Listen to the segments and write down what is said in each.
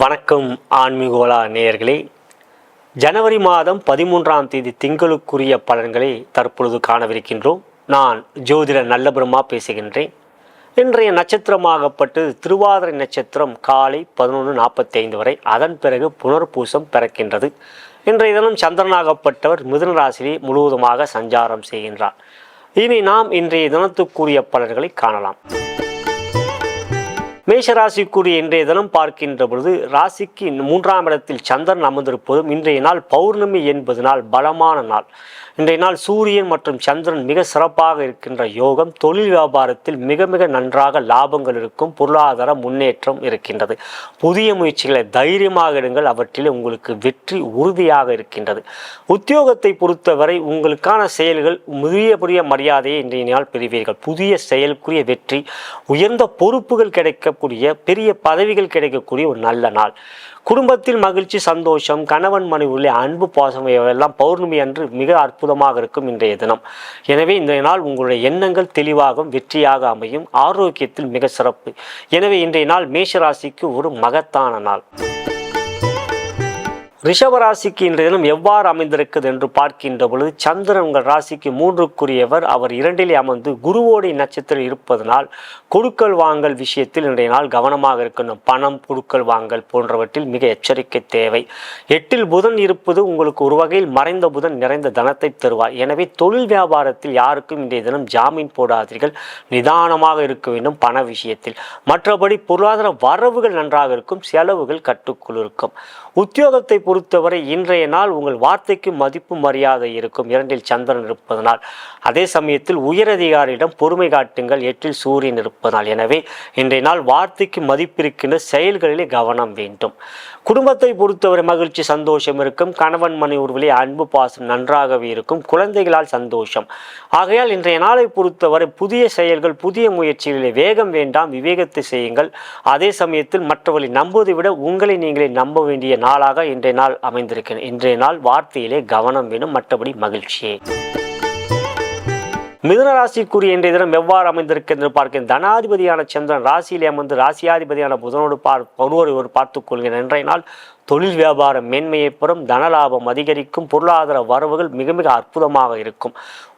வணக்கம் ஆன்மீகோலா நேயர்களே. ஜனவரி மாதம் பதிமூன்றாம் தேதி திங்களுக்குரிய பலன்களை தற்பொழுது காணவிருக்கின்றோம். நான் ஜோதிடர் நல்லபிரமா பேசுகின்றேன். இன்றைய நட்சத்திரமாகப்பட்டு திருவாதிரை நட்சத்திரம் காலை பதினொன்று நாற்பத்தைந்து வரை அதன் பிறகு புனர்பூசம் பிறக்கின்றது. இன்றைய தினம் சந்திரனாகப்பட்டவர் மிதுன ராசியிலே முழுவதுமாக சஞ்சாரம் செய்கின்றார். இனி நாம் இன்றைய தினத்துக்குரிய பலன்களை காணலாம். மேஷராசிக்குரிய இன்றைய தினம் பார்க்கின்ற பொழுது ராசிக்கு மூன்றாம் இடத்தில் சந்திரன் அமர்ந்திருப்பதும் இன்றைய நாள் பௌர்ணமி என்பது நாள் பலமான நாள். இன்றைய நாள் சூரியன் மற்றும் சந்திரன் மிக சிறப்பாக இருக்கின்ற யோகம் தொழில் வியாபாரத்தில் மிக மிக நன்றாக லாபங்கள் இருக்கும் பொருளாதார முன்னேற்றம் இருக்கின்றது. புதிய முயற்சிகளை தைரியமாக எடுங்கள் அவற்றில் உங்களுக்கு வெற்றி உறுதியாக இருக்கின்றது. உத்தியோகத்தை பொறுத்தவரை உங்களுக்கான செயல்கள் மிகப்பெரிய பெரிய மரியாதையை இன்றைய நாள் பெறுவீர்கள். புதிய செயலுக்குரிய வெற்றி உயர்ந்த பொறுப்புகள் கிடைக்க வரக்கூடிய பெரிய பதவிகள் கிடைக்கக்கூடிய ஒரு நல்ல நாள். குடும்பத்தில் மகிழ்ச்சி சந்தோஷம் கணவன் மனைவி அன்பு பாசம் இவையெல்லாம் பௌர்ணமி அன்று மிக அற்புதமாக இருக்கும் இன்றைய தினம். எனவே இன்றைய நாள் உங்களுடைய எண்ணங்கள் தெளிவாகும் வெற்றியாக அமையும். ஆரோக்கியத்தில் மிக சிறப்பு. எனவே இன்றைய நாள் மேஷராசிக்கு ஒரு மகத்தான நாள். ரிஷபராசிக்கு இன்றைய தினம் எவ்வாறு அமைந்திருக்குது என்று பார்க்கின்ற பொழுது சந்திரன் உங்கள் ராசிக்கு மூன்றுக்குரியவர். அவர் இரண்டிலே அமர்ந்து குருவோடைய நட்சத்திரம் இருப்பதனால் கொடுக்கல் வாங்கல் விஷயத்தில் இன்றைய நாள் கவனமாக இருக்கணும். பணம் கொடுக்கல் வாங்கல் போன்றவற்றில் மிக எச்சரிக்கை தேவை. எட்டில் புதன் இருப்பது உங்களுக்கு ஒரு வகையில் மறைந்த புதன் நிறைந்த தனத்தை தருவார். எனவே தொழில் வியாபாரத்தில் யாருக்கும் இன்றைய தினம் ஜாமீன் போடாதீர்கள். நிதானமாக இருக்க வேண்டும் பண விஷயத்தில். மற்றபடி பொருளாதார வரவுகள் நன்றாக இருக்கும் செலவுகள் கட்டுக்குள் இருக்கும். உத்தியோகத்தை பொறுத்தவரை இன்றைய நாள் உங்கள் வார்த்தைக்கு மதிப்பு மரியாதை இருக்கும். இரண்டில் சந்திரன் இருப்பதனால். அதே சமயத்தில் உயரதிகாரியிடம் பொறுமை காட்டுங்கள். எட்டில் சூரியன் இருப்பதனால். எனவே இன்றைய நாள் வார்த்தைக்கு மதிப்பிருக்கின்ற செயல்களிலே கவனம் வேண்டும். குடும்பத்தை பொறுத்தவரை மகிழ்ச்சி சந்தோஷம் இருக்கும். கணவன் மனை உருவிலே அன்பு பாசம் நன்றாகவே இருக்கும். குழந்தைகளால் சந்தோஷம். ஆகையால் இன்றைய நாளை பொறுத்தவரை புதிய செயல்கள் புதிய முயற்சிகளிலே வேகம் வேண்டாம். விவேகத்தை செய்யுங்கள். அதே சமயத்தில் மற்றவர்களை நம்புவதை விட உங்களை நீங்களே நம்ப வேண்டிய நாளாக இன்றைய நாள் அமைந்திருக்கிறது. இன்றைய நாள் வார்த்தையிலே கவனம் வேணும் மற்றபடி மகிழ்ச்சியே. மிதுன ராசிக்குரிய இன்றைய தினம் எவ்வாறு அமைந்திருக்கிறது என்று பார்க்கிறேன் தனாதிபதியான சந்திரன் ராசியிலே அமர்ந்து ராசியாதிபதியான புதனோடு பார் ஒருவரை ஒரு பார்த்துக் கொள்கிறேன். இன்றைய நாள் தொழில் வியாபாரம் மேன்மையை பெறும் தனலாபம் அதிகரிக்கும் பொருளாதார வரவுகள் மிக மிக அற்புதமாக இருக்கும்.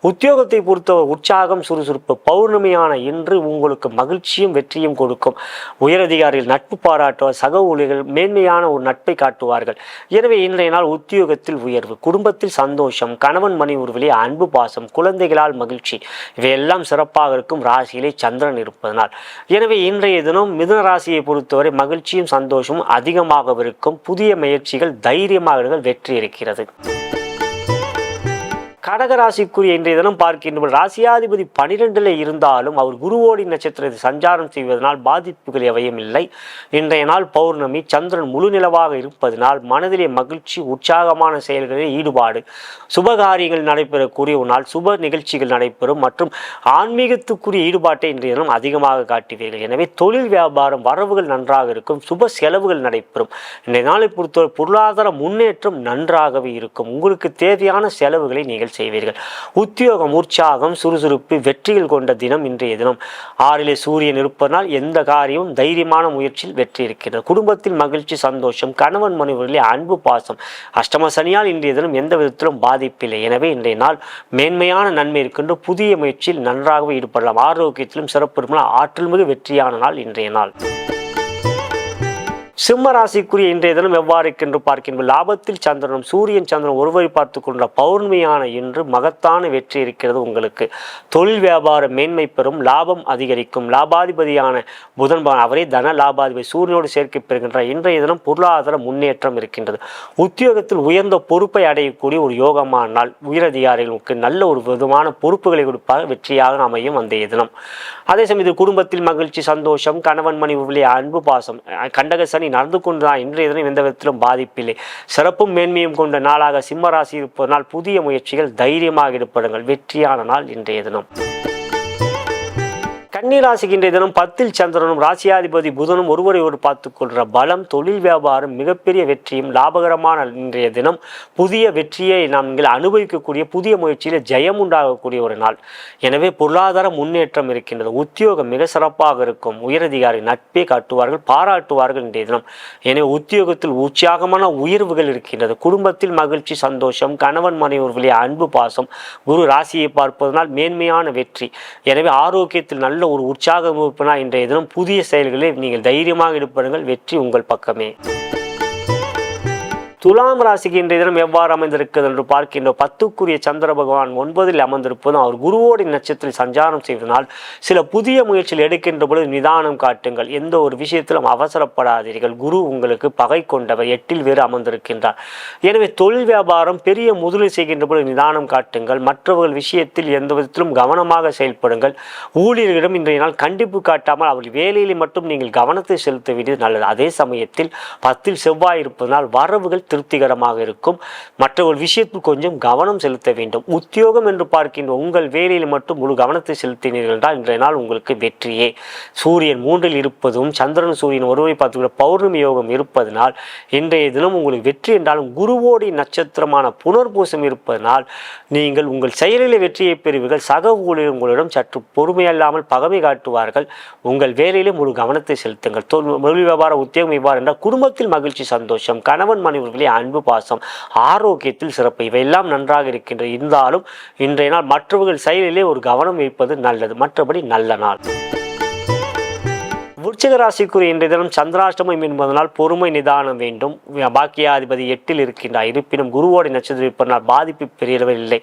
உத்தியோகத்தை பொறுத்தவரை உற்சாகம் சுறுசுறுப்பு பௌர்ணமியான இன்று உங்களுக்கு மகிழ்ச்சியும் வெற்றியும் கொடுக்கும். உயரதிகாரிகள் நட்பு பாராட்டுவார் சக ஊழியர்கள் மேன்மையான ஒரு நட்பை காட்டுவார்கள். எனவே இன்றைய நாள் உத்தியோகத்தில் உயர்வு குடும்பத்தில் சந்தோஷம் கணவன் மணி உருவிலே அன்பு பாசம் குழந்தைகளால் மகிழ்ச்சி இவையெல்லாம் சிறப்பாக இருக்கும் ராசியிலே சந்திரன் இருப்பதனால். எனவே இன்றைய தினம் மிதுன ராசியை பொறுத்தவரை மகிழ்ச்சியும் சந்தோஷமும் அதிகமாக இருக்கும் புதிய முயற்சிகள் தைரியமாக வெற்றி இருக்கிறது கடகராசிக்குரிய இன்றைய தினம் பார்க்கின்ற ராசியாதிபதி பனிரெண்டில் இருந்தாலும் அவர் குருவோடி நட்சத்திரத்தை சஞ்சாரம் செய்வதனால் பாதிப்புகள் எவையும் இல்லை. இன்றைய நாள் பௌர்ணமி சந்திரன் முழு நிலவாக இருப்பதனால் மனதிலே மகிழ்ச்சி உற்சாகமான செயல்களில் ஈடுபாடு சுபகாரியங்கள் நடைபெறக்கூடிய ஒரு நாள் சுப நிகழ்ச்சிகள் நடைபெறும் மற்றும் ஆன்மீகத்துக்குரிய ஈடுபாட்டை இன்றைய தினம் அதிகமாக காட்டுவீர்கள். எனவே தொழில் வியாபாரம் வரவுகள் நன்றாக இருக்கும் சுப செலவுகள் நடைபெறும். இன்றைய நாளை பொறுத்தவரை பொருளாதார முன்னேற்றம் நன்றாகவே இருக்கும். உங்களுக்கு தேவையான செலவுகளை நீங்கள் செய்வீர்கள். உத்தியோகம் உற்சாகம் சுறுசுறுப்பு வெற்றிகள் கொண்ட தினம் இன்றைய தினம். ஆறிலே சூரியன் இருப்பதனால் எந்த காரியமும் தைரியமான முயற்சியில் வெற்றி இருக்கிறது. குடும்பத்தில் மகிழ்ச்சி சந்தோஷம் கணவன் மனைவர்களே அன்பு பாசம். அஷ்டம சனியால் இன்றைய தினம் எந்த விதத்திலும் பாதிப்பில்லை. எனவே இன்றைய நாள் மேன்மையான நன்மை இருக்கின்ற புதிய முயற்சியில் நன்றாகவே ஈடுபடலாம். ஆரோக்கியத்திலும் சிறப்பு ஆற்றல் மிகு வெற்றியான நாள் இன்றைய நாள். சிம்ம ராசிக்குரிய இன்றைய தினம் எவ்வாறு என்று பார்க்கின்ற லாபத்தில் சந்திரனும் சூரியன் சந்திரன் ஒருவரை பார்த்து கொண்ட பௌர்ணமியான இன்று மகத்தான வெற்றி இருக்கிறது உங்களுக்கு. தொழில் வியாபார மேன்மை பெறும் லாபம் அதிகரிக்கும். லாபாதிபதியான புதன் அவரே தன லாபாதிபதி சூரியனோடு சேர்க்கை பெறுகின்ற இன்றைய தினம் பொருளாதார முன்னேற்றம் இருக்கின்றது. உத்தியோகத்தில் உயர்ந்த பொறுப்பை அடையக்கூடிய ஒரு யோகமான நாள். உயரதிகாரிகளுக்கு நல்ல ஒரு விதமான பொறுப்புகளை கொடுப்பாக வெற்றியாக அமையும் அந்த தினம். அதே சமயத்தில் குடும்பத்தில் மகிழ்ச்சி சந்தோஷம் கணவன் மனைவி அன்பு பாசம் கண்டக சனி நடந்து கொண்டுதான் இன்றைய தினம் எந்த விதத்திலும் பாதிப்பில்லை. சிறப்பும் மேன்மையும் கொண்ட நாளாக சிம்ம ராசி இருப்பதனால் புதிய முயற்சிகள் தைரியமாக ஈடுபடுங்கள் வெற்றியான நாள் இன்றைய தினம். கன்னி ராசிக்கு இன்றைய தினம் பத்தில் சந்திரனும் ராசியாதிபதி புதனும் ஒருவரை ஒரு பார்த்துக்கொள்கிற பலம் தொழில் வியாபாரம் மிகப்பெரிய வெற்றியும் லாபகரமான இன்றைய தினம் புதிய வெற்றியை நீங்கள் அனுபவிக்கக்கூடிய புதிய முயற்சியில் ஜெயம் உண்டாகக்கூடிய ஒரு நாள். எனவே பொருளாதார முன்னேற்றம் இருக்கின்றது. உத்தியோகம் மிக சிறப்பாக இருக்கும். உயரதிகாரி நட்பே காட்டுவார்கள் பாராட்டுவார்கள் இன்றைய தினம். எனவே உத்தியோகத்தில் உற்சாகமான உயர்வுகள் இருக்கின்றது. குடும்பத்தில் மகிழ்ச்சி சந்தோஷம் கணவன் மனைவர்களே அன்பு பாசம் குரு ராசியை பார்ப்பதனால் மேன்மையான வெற்றி. எனவே ஆரோக்கியத்தில் நல்ல ஒரு உற்சாக இருப்பினால் இன்றைய தினம் புதிய செயல்களில் நீங்கள் தைரியமாக ஈடுபடுங்கள். வெற்றி உங்கள் பக்கமே. துலாம் ராசிக்கு இன்றைய தினம் எவ்வாறு அமைந்திருக்கிறது என்று பார்க்கின்ற பத்துக்குரிய சந்திர பகவான் ஒன்பதில் அமர்ந்திருப்பதும் அவர் குருவோடி நட்சத்திரத்தில் சஞ்சாரம் செய்வதனால் சில புதிய முயற்சியில் எடுக்கின்ற பொழுது நிதானம் காட்டுங்கள். எந்த ஒரு விஷயத்திலும் அவசரப்படாதீர்கள். குரு உங்களுக்கு பகை கொண்டவர். எட்டில் வேறு அமர்ந்திருக்கின்றார். எனவே தொழில் வியாபாரம் பெரிய முதலில் செய்கின்ற பொழுது நிதானம் காட்டுங்கள். மற்றவர்கள் விஷயத்தில் எந்த விதத்திலும் கவனமாக செயல்படுங்கள். ஊழியர்களிடம் இன்றைய நாள் கண்டிப்பு காட்டாமல் அவர்கள் வேலையில் மட்டும் நீங்கள் கவனத்தை செலுத்த வேண்டியது நல்லது. அதே சமயத்தில் பத்தில் செவ்வாய் இருப்பதனால் வரவுகள் திருப்திகரமாக இருக்கும். மற்ற ஒரு விஷயத்தில் கொஞ்சம் கவனம் செலுத்த வேண்டும். உத்தியோகம் என்று பார்க்கின்ற உங்கள் வேலையில் மட்டும் முழு கவனத்தை செலுத்தினீர்கள் என்றால் இன்றைய நாள் உங்களுக்கு வெற்றியே. சூரியன் மூன்றில் இருப்பதும் சந்திரன் சூரியன் ஒருவரை பார்த்துக்கிற பௌர்ணமி யோகம் இருப்பதனால் இன்றைய தினம் உங்களுக்கு வெற்றி என்றாலும் குருவோடி நட்சத்திரமான புனர்பூசம் இருப்பதனால் நீங்கள் உங்கள் செயலில் வெற்றியை பெறுவீர்கள். சக ஊழியர் உங்களிடம் சற்று பொறுமையல்லாமல் பகமை காட்டுவார்கள். உங்கள் வேலையிலே முழு கவனத்தை செலுத்துங்கள். தொழில் வியாபார உத்தியோகம் இவ்வாறு என்றால் குடும்பத்தில் மகிழ்ச்சி சந்தோஷம் கணவன் மனைவர்களே அன்பு பாசம் ஆரோக்கியத்தில் சிறப்பு. இவையெல்லாம் நன்றாக இருக்கின்ற இருந்தாலும் இன்றைய நாள் மற்றவர்கள் செயலிலே ஒரு கவனம் இருப்பது நல்லது. மற்றபடி நல்ல நாள். விருச்சிக ராசிக்குரிய இன்றைய தினம் சந்திராஷ்டமம் என்பதனால் பொறுமை நிதானம் வேண்டும். பாக்கியாதிபதி எட்டில் இருக்கின்றார். இருப்பினும் குருவோட நட்சத்திரம் இருப்பதனால் பாதிப்பு பெரியளவில் இல்லை.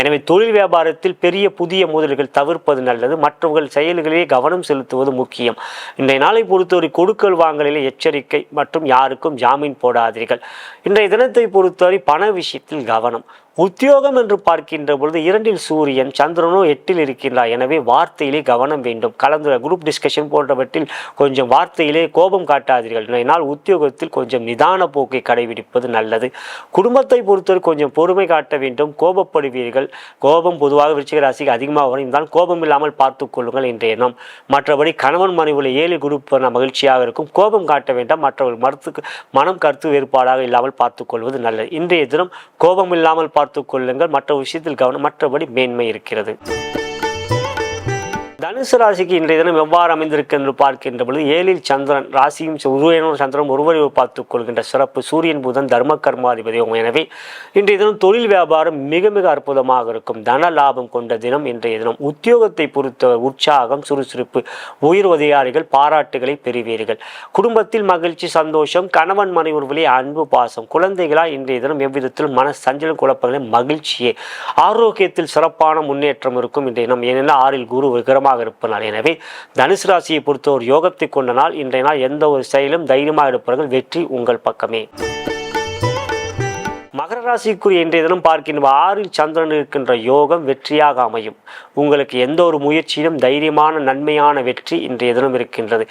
எனவே தொழில் வியாபாரத்தில் பெரிய புதிய முதல்கள் தவிர்ப்பது நல்லது. மற்றவர்கள் செயல்களிலே கவனம் செலுத்துவது முக்கியம். இன்றைய நாளை பொறுத்தவரை கொடுக்கல் வாங்கலிலே எச்சரிக்கை மற்றும் யாருக்கும் ஜாமீன் போடாதீர்கள். இன்றைய தினத்தை பொறுத்தவரை பண விஷயத்தில் கவனம். உத்தியோகம் என்று பார்க்கின்ற பொழுது இரண்டில் சூரியன் சந்திரனோ எட்டில் இருக்கின்றார். எனவே வார்த்தையிலே கவனம் வேண்டும். கலந்து குரூப் டிஸ்கஷன் போன்றவற்றில் கொஞ்சம் வார்த்தையிலே கோபம் காட்டாதீர்கள். இதனால் உத்தியோகத்தில் கொஞ்சம் நிதான போக்கை கடைபிடிப்பது நல்லது. குடும்பத்தை பொறுத்தவரை கொஞ்சம் பொறுமை காட்ட வேண்டும். கோபப்படுவீர்கள். கோபம் பொதுவாக விருச்சிக ராசிக்கு அதிகமாக வரும். இருந்தால் கோபம் இல்லாமல் பார்த்து கொள்ளுங்கள் என்ற எண்ணம். மற்றபடி கணவன் மனைவியில் ஏழு குரூப் மகிழ்ச்சியாக இருக்கும். கோபம் காட்ட வேண்டாம். மற்றவர்கள் மருத்துக்கு மனம் கருத்து வேறுபாடாக இல்லாமல் பார்த்துக் கொள்வது நல்லது. இன்றைய தினம் கோபம் இல்லாமல் பார்த்து கொள்ளுங்கள் மற்ற விஷயத்தில் கவனம் மற்றபடி மேன்மை இருக்கிறது. தனுசு ராசிக்கு இன்றைய தினம் எவ்வாறு அமைந்திருக்கு என்று பார்க்கின்ற பொழுது ஏழில் சந்திரன் ராசியும் உருவனும் சந்திரன் ஒருவரை பார்த்துக் கொள்கின்ற சிறப்பு சூரியன் புதன் தர்ம கர்மாதிபதியும் எனவே இன்றைய தினம் தொழில் வியாபாரம் மிக மிக அற்புதமாக இருக்கும். தன லாபம் கொண்ட தினம் இன்றைய தினம். உத்தியோகத்தை பொறுத்த உற்சாகம் சுறுசுறுப்பு உயிர் அதிகாரிகள் பாராட்டுகளை பெறுவீர்கள். குடும்பத்தில் மகிழ்ச்சி சந்தோஷம் கணவன் மனைவர்களே அன்பு பாசம். குழந்தைகளால் இன்றைய தினம் எவ்விதத்திலும் மன சஞ்சலம் குழப்பங்களை மகிழ்ச்சியே ஆரோக்கியத்தில் சிறப்பான முன்னேற்றம் இருக்கும் இன்றைய தினம். ஏனென்றால் ஆறில் குரு விகரமாக தைரியமாக இருப்பனால் எனவே தனுசு ராசியை பொறுத்த ஒரு யோகத்தை கொண்ட நாள் இன்றைய நாள் எந்த ஒரு செயலும் தைரியமாக இருப்பார்கள் வெற்றி உங்கள் பக்கமே. மகர ராசிக்குரிய இன்றைய தினம் பார்க்கின்ற ஆறில் சந்திரன் இருக்கின்ற யோகம் வெற்றியாக அமையும். உங்களுக்கு எந்த ஒரு முயற்சியிலும் தைரியமான நன்மையான வெற்றி இன்றைய தினம் இருக்கின்றது.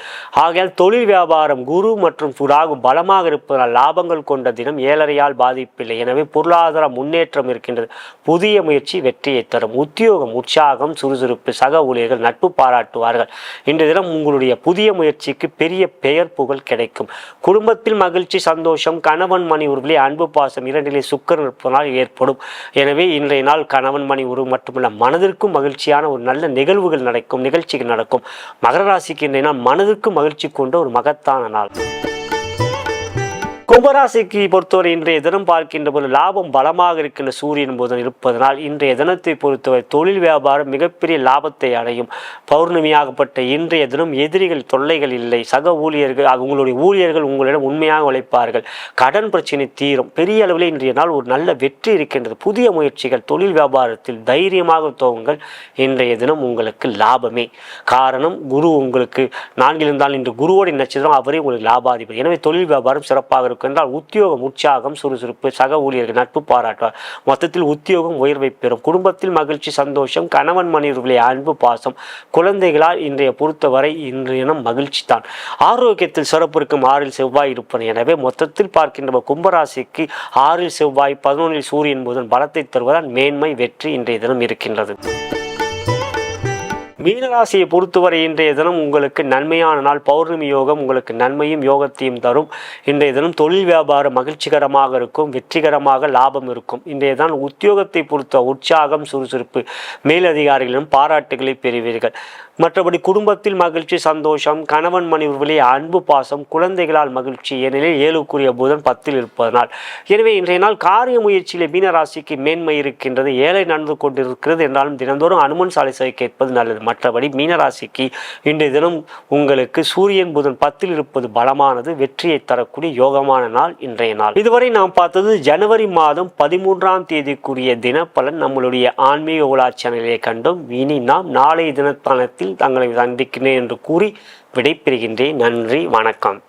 ஆகையால் தொழில் வியாபாரம் குரு மற்றும் ராகு பலமாக இருப்பதால் லாபங்கள் கொண்ட தினம் ஏழரையால் பாதிப்பில்லை. எனவே பொருளாதார முன்னேற்றம் இருக்கின்றது. புதிய முயற்சி வெற்றியை தரும். உத்தியோகம் உற்சாகம் சுறுசுறுப்பு சக ஊழியர்கள் நட்பு பாராட்டுவார்கள். இன்றைய தினம் உங்களுடைய புதிய முயற்சிக்கு பெரிய பெயர் புகழ் கிடைக்கும். குடும்பத்தில் மகிழ்ச்சி சந்தோஷம் கணவன் மணி உருவிலே அன்பு பாசம் இரண்டிலே சுக் சுக்கரன் இருப்பதனால் ஏற்படும். எனவே இன்றைய நாள் கணவன் மணி உருவு மட்டுமல்ல மனதிற்கும் மகிழ்ச்சியான ஒரு நல்ல நிகழ்வுகள் நடக்கும் நிகழ்ச்சிகள் நடக்கும். மகர ராசிக்கு இன்றைய நாள் மனதிற்கும் மகிழ்ச்சி கொண்ட ஒரு மகத்தான நாள். கும்பராசிக்கு பொறுத்தவரை இன்றைய தினம் பார்க்கின்ற போது லாபம் பலமாக இருக்கின்ற சூரியன் புதன் இருப்பதனால் இன்றைய தினத்தை பொறுத்தவரை தொழில் வியாபாரம் மிகப்பெரிய லாபத்தை அடையும். பௌர்ணமியாகப்பட்ட இன்றைய தினம் எதிரிகள் தொல்லைகள் இல்லை. சக ஊழியர்கள் உங்களுடைய ஊழியர்கள் உங்களிடம் உண்மையாக உழைப்பார்கள். கடன் பிரச்சனை தீரும். பெரிய அளவில் இன்றைய நாள் ஒரு நல்ல வெற்றி இருக்கின்றது. புதிய முயற்சிகள் தொழில் வியாபாரத்தில் தைரியமாக துவங்கள். இன்றைய தினம் உங்களுக்கு லாபமே. காரணம் குரு உங்களுக்கு நான்கிலிருந்தால் இன்று குருவோட நட்சத்திரம் அவரே உங்களுக்கு லாபாதிபதி. எனவே தொழில் வியாபாரம் சிறப்பாக இருக்கும். என்றால் உத்தியோகம் உற்சாகம் சுறுசுறுப்பு சக ஊழியர்கள் நட்பு பாராட்டுவார் மொத்தத்தில் உத்தியோகம் உயர்வை பெறும். குடும்பத்தில் மகிழ்ச்சி சந்தோஷம் கணவன் மனைவர்களே அன்பு பாசம் குழந்தைகளால் இன்றைய பொறுத்தவரை இன்றைய மகிழ்ச்சி தான். ஆரோக்கியத்தில் சிறப்பு இருக்கும் ஆறில் செவ்வாய் இருப்பன எனவே மொத்தத்தில் பார்க்கின்ற கும்பராசிக்கு ஆறில் செவ்வாய் பதினொன்றில் சூரியன் புதன் பலத்தை தருவதால் மேன்மை வெற்றி இன்றைய தினம் இருக்கின்றது. மீனராசியை பொறுத்தவரை இன்றைய தினம் உங்களுக்கு நன்மையான நாள். பௌர்ணமி யோகம் உங்களுக்கு நன்மையும் யோகத்தையும் தரும். இன்றைய தினம் தொழில் வியாபாரம் மகிழ்ச்சிகரமாக இருக்கும் வெற்றிகரமாக லாபம் இருக்கும். இன்றைய தான் உத்தியோகத்தை பொறுத்த உற்சாகம் சுறுசுறுப்பு மேலதிகாரிகளிடம் பாராட்டுகளை பெறுவீர்கள். மற்றபடி குடும்பத்தில் மகிழ்ச்சி சந்தோஷம் கணவன் மனைவி அன்பு பாசம் குழந்தைகளால் மகிழ்ச்சி ஏனெனில் ஏழுக்குரிய புதன் பத்தில் இருப்பதனால். எனவே இன்றைய நாள் காரிய முயற்சியிலே மீனராசிக்கு மேன்மை இருக்கின்றது ஏழை நடந்து கொண்டிருக்கிறது என்றாலும் தினந்தோறும் அனுமன் சாலை கேட்பது நல்லது. மற்றபடி மீனராசிக்கு இன்றைய தினம் உங்களுக்கு சூரியன் புதன் பத்தில் இருப்பது பலமானது வெற்றியை தரக்கூடிய யோகமான நாள் இன்றைய நாள். இதுவரை நாம் பார்த்தது ஜனவரி மாதம் பதிமூன்றாம் தேதிக்குரிய தினப்பலன் நம்மளுடைய ஆன்மீக உலா சேனலிலே கண்டோம். இனி நாம் நாளைய தினத்தனத்தில் தங்களை சந்திக்கிறேன் என்று கூறி விடைபெறுகின்றேன். நன்றி வணக்கம்.